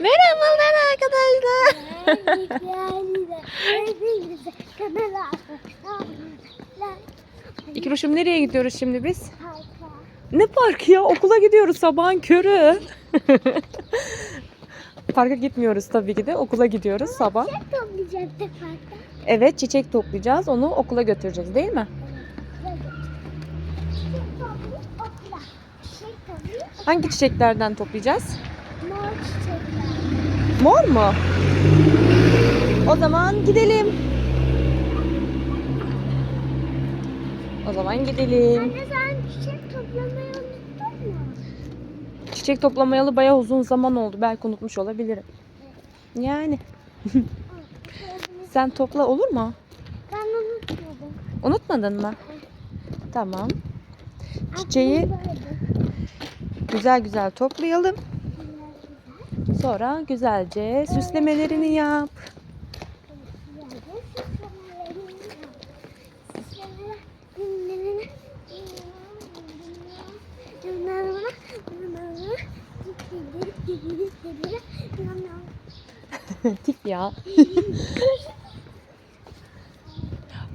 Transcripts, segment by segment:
Merhabalar arkadaşlar. İkroşum nereye gidiyoruz şimdi biz? Ne parkı ya? Okula gidiyoruz sabahın körü. Parka gitmiyoruz tabii ki de. Okula gidiyoruz sabah. Evet çiçek toplayacağız. Onu okula götüreceğiz değil mi? Hangi çiçeklerden toplayacağız? Mor mu? O zaman gidelim. O zaman gidelim. Anne sen çiçek toplamayı unuttun mu? Çiçek toplamayalı bayağı uzun zaman oldu. Belki unutmuş olabilirim. Yani sen topla olur mu? Ben unutmadım. Unutmadın mı? Tamam. Çiçeği güzel güzel toplayalım. Sonra güzelce süslemelerini yap. Tip ya.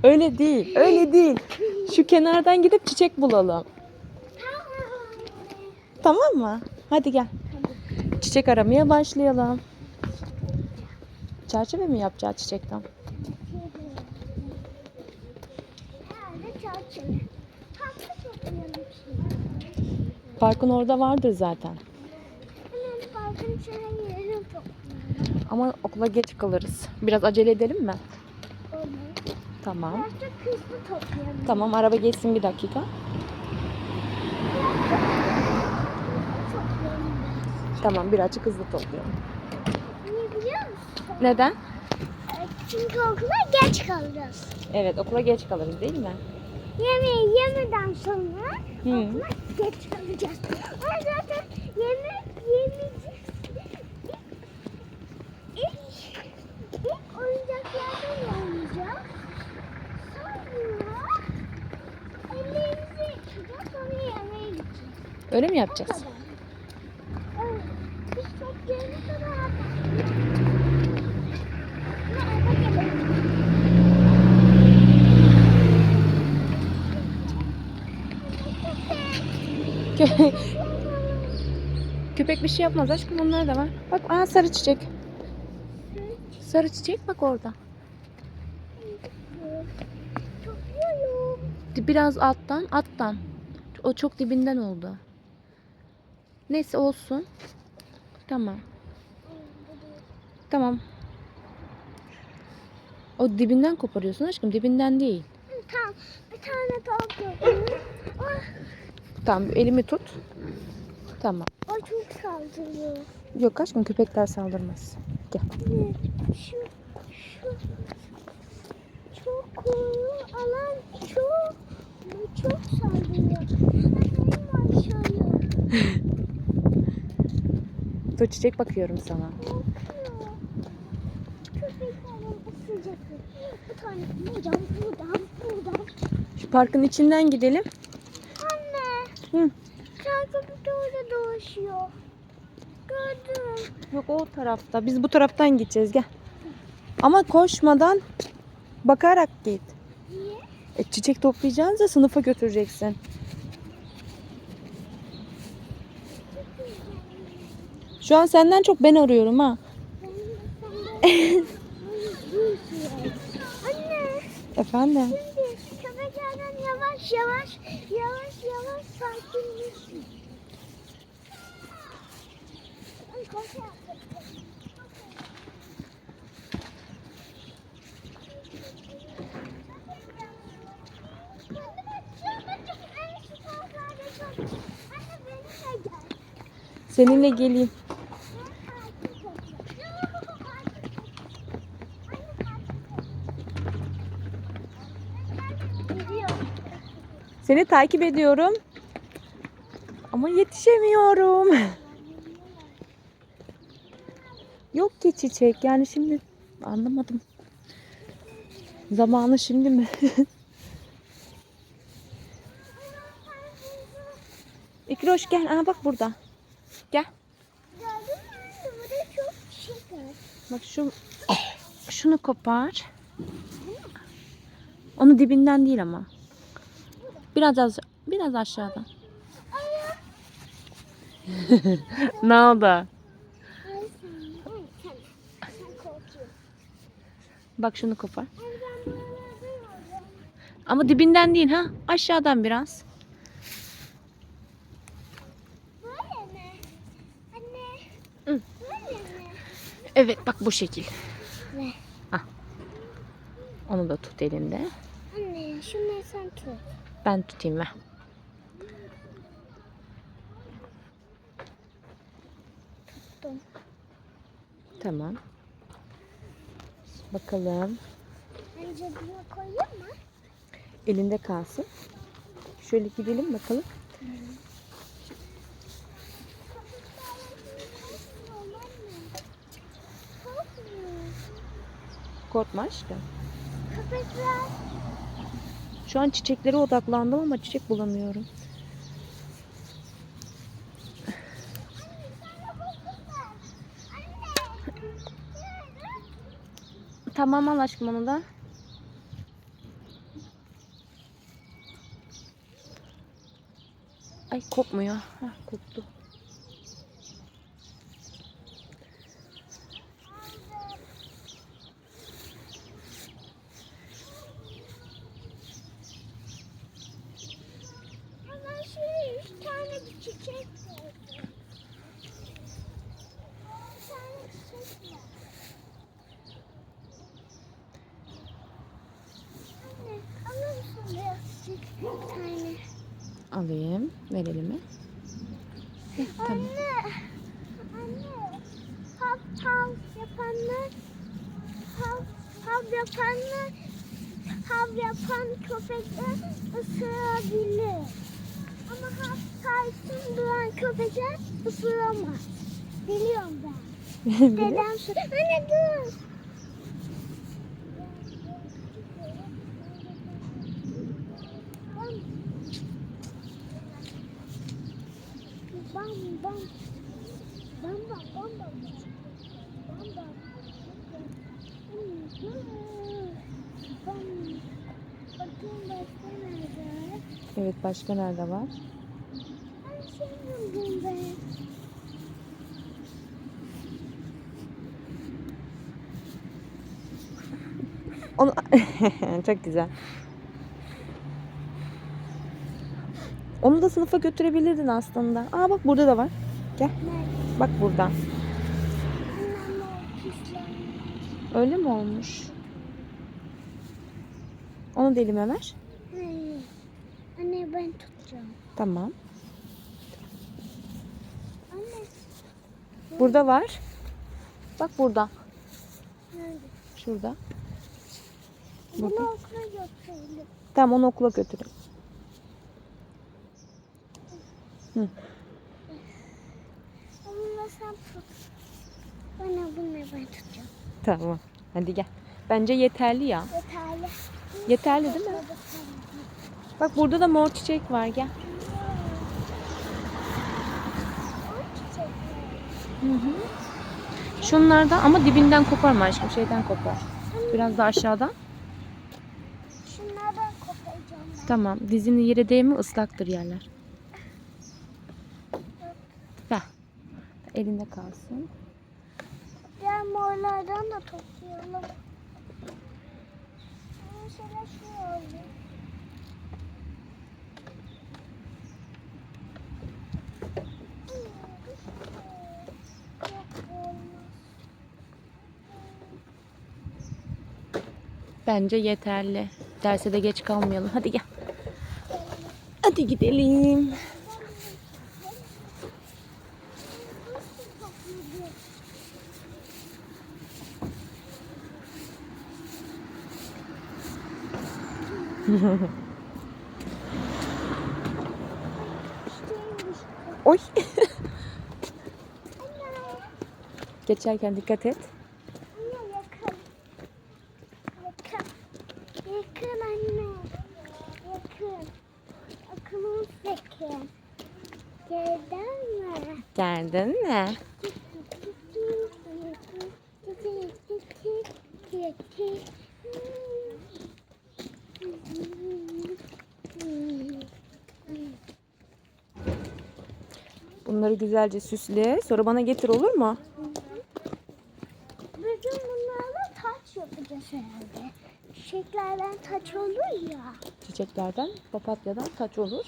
öyle değil, öyle değil. Şu kenardan gidip çiçek bulalım. Tamam mı? Hadi gel. Çiçek aramaya başlayalım. Çerçeve mi yapacağız çiçekten? Parkın orada vardır zaten. Ama okula geç kalırız. Biraz acele edelim mi? Tamam. Tamam araba geçsin bir dakika. Toplayalım. Tamam birazcık hızlı toplayalım. Niye biliyor musun? Neden? Çünkü okula geç kalacağız. Evet okula geç kalırız değil mi? Yemeği yemeden sonra Hı. okula geç kalacağız. Ama zaten yemek yemeyeceğiz. İlk, ilk oyuncaklardan oynayacağız. Sonra ellerimizi yıkayacağız. Sonra yemeğe gideceğiz. Öyle mi yapacağız? Köpek bir şey yapmaz aşkım onlar da var. Bak aa sarı çiçek. Sarı çiçek bak orada. Biraz alttan alttan. O çok dibinden oldu. Neyse olsun. Tamam. Tamam. O dibinden koparıyorsun aşkım dibinden değil. Tamam. Bir tane daha topluyorum. Tamam elimi tut. Tamam. o çok saldırıyor. Yok aşkım köpekler saldırmaz. Gel. Şu, şu çok alan çok çok saldırıyor. Dur çiçek bakıyorum sana. Şu parkın içinden gidelim. Hı. Köpek orada dolaşıyor. Gördüm. Yok o tarafta. Biz bu taraftan gideceğiz gel. Ama koşmadan bakarak git. Niye? E, çiçek toplayacağız da sınıfa götüreceksin. Şu an senden çok ben arıyorum ha. Anne. Efendim. Şimdi köpeklerden yavaş yavaş sakinleşin. Ay, koşu yaptım. Anne benimle gel. Seninle geleyim. Seni takip ediyorum. Ama yetişemiyorum. Yok ki çiçek. Yani şimdi anlamadım. Zamanı şimdi mi? İkroş gel. Aa bak burada. Gel. Bak şu şunu kopar. Onu dibinden değil ama. Biraz az biraz aşağıdan. ne oldu? Ay sen. Ay sen. Sen korkuyorsun. Bak şunu kopar. Ben. Ama dibinden değil ha. Aşağıdan biraz. Anne. Evet bak bu şekil. Ne? Onu da tut elinde. Anne şunu sen tut. Ben tutayım ver. Tuttum. Tamam. Bakalım. Önce bunu koyayım mı? Elinde kalsın. Şöyle gidelim bakalım. Korkma aşkım. Köpekler. Şu an çiçeklere odaklandım ama çiçek bulamıyorum. Tamam al aşkım onu da. Ay kopmuyor. Hah, koptu. Ama şu üç tane bir çiçek var. Bir tane çiçek var. Anne alır mısın biraz çiçek bir tane? Alayım. Ver elime. Heh, tamam. Anne. Anne. Hav hav yapanlar. Hav hav yapanlar. Hav yapan köpekler ısırabilir. Ama hav sakin duran köpekler ısıramaz. Biliyorum ben. Dedem. Anne dur. Bam bam. Bam bam bam bam. Bam bam. Bam. Bakayım başka nerede? Evet başka nerede var? Şey buldum ben. Onu... Çok güzel. Onu da sınıfa götürebilirdin aslında. Aa bak burada da var. Gel. Bak burada. Öyle mi olmuş? Onu da elime ver. Hayır. Anne ben tutacağım. Tamam. Anne. Burada var. Bak burada. Nerede? Şurada. Bunu okula götürelim. Tamam onu okula götürün. Onunla sen tut. Bana bunu ben tutacağım. Tamam. Hadi gel. Bence yeterli ya. Yeterli. Yeterli değil mi? Bak burada da mor çiçek var gel. Hı hı. Şunlardan ama dibinden koparma aşkım. Şeyden kopar. Biraz da aşağıdan. Şunlardan koparacağım ben. Tamam. Dizinin yere değme ıslaktır yerler. Elinde kalsın. Diğer morlardan da toplayalım. Mesela şu oldu. Bence yeterli. Derse de geç kalmayalım. Hadi gel. Hadi gidelim. Oy. Geçerken dikkat et. Geldin mi? Geldin mi? Bunları güzelce süsle. Sonra bana getir olur mu? Bugün bunlarla taç yapacağız herhalde. Çiçeklerden taç olur ya. Çiçeklerden, papatyadan taç olur.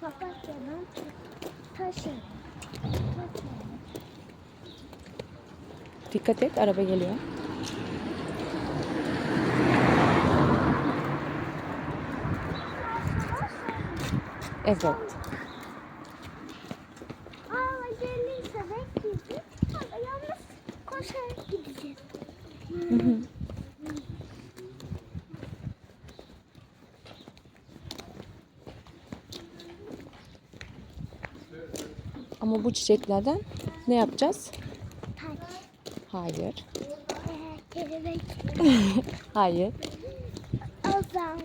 Papatyadan ta- taş yapacağız. Dikkat et araba geliyor. Evet. Aa gelirse bekleyeceğiz. Ama yalnız koşarak gideceğiz. Hı hı. Ama bu çiçeklerden ne yapacağız? Hayır. Hayır. O zaman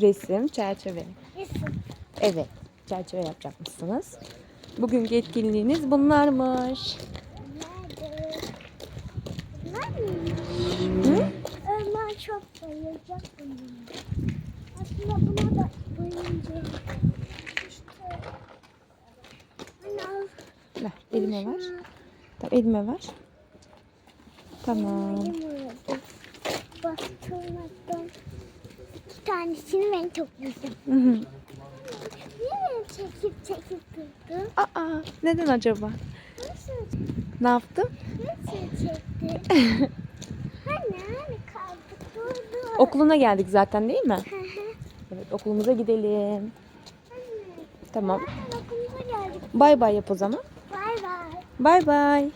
Resim, çerçeve. resim. Evet. Çerçeve yapacakmışsınız. Bugünkü etkinliğiniz bunlarmış. Nerede? Ömer çok bayılacak bununla. Aslında buna da bayılacak. İşte. Anne al. Ver, elime ver. Tamam, elime ver. Tamam. İki tanesini ben çok güzel. Hı hı. Niye çekip çekip durdun? Aa, neden acaba? Nasıl, Ne yaptım? nasıl çekti? hani hani kaldık durdu. Okuluna geldik zaten değil mi? Hı hı. Evet, okulumuza gidelim. Tamam. Zaten okulumuza geldik. Bay bay yap o zaman. Bye bye.